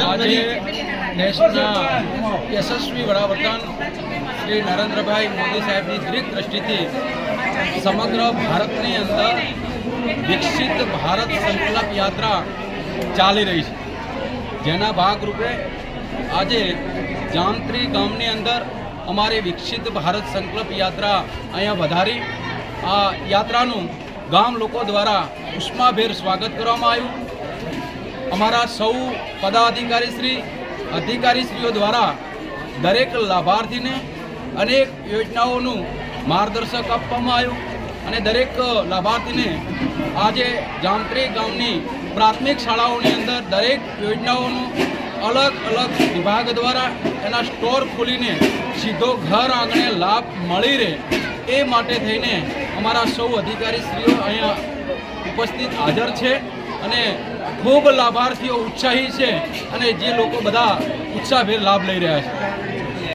આજે દેશના યશસ્વી વડાપ્રધાન શ્રી નરેન્દ્રભાઈ મોદી સાહેબની દીર્ઘ દ્રષ્ટિથી સમગ્ર ભારતની અંદર વિકસિત ભારત સંકલ્પ યાત્રા ચાલી રહી છે. જેના ભાગરૂપે આજે જામત્રી ગામની અંદર અમારી વિકસિત ભારત સંકલ્પ યાત્રા અહીંયા વધારી આ યાત્રાનું ગામ લોકો દ્વારા ઉષ્માભેર સ્વાગત કરવામાં આવ્યું. અમારા સૌ પદાધિકારીશ્રી અધિકારીશ્રીઓ દ્વારા દરેક લાભાર્થીને અનેક યોજનાઓનું માર્ગદર્શક આપવામાં આવ્યું અને દરેક લાભાર્થીને આજે જામત્રી ગામની પ્રાથમિક શાળાઓની અંદર દરેક યોજનાઓનું અલગ અલગ વિભાગ દ્વારા એના સ્ટોર ખોલીને સીધો ઘર આંગણે લાભ મળી રહે એ માટે થઈને અમારા સૌ અધિકારીશ્રીઓ અહીંયા ઉપસ્થિત હાજર છે. અને ખૂબ લાભાર્થીઓ ઉત્સાહી છે અને જે લોકો બધા ઉત્સાહભેર લાભ લઈ રહ્યા છે.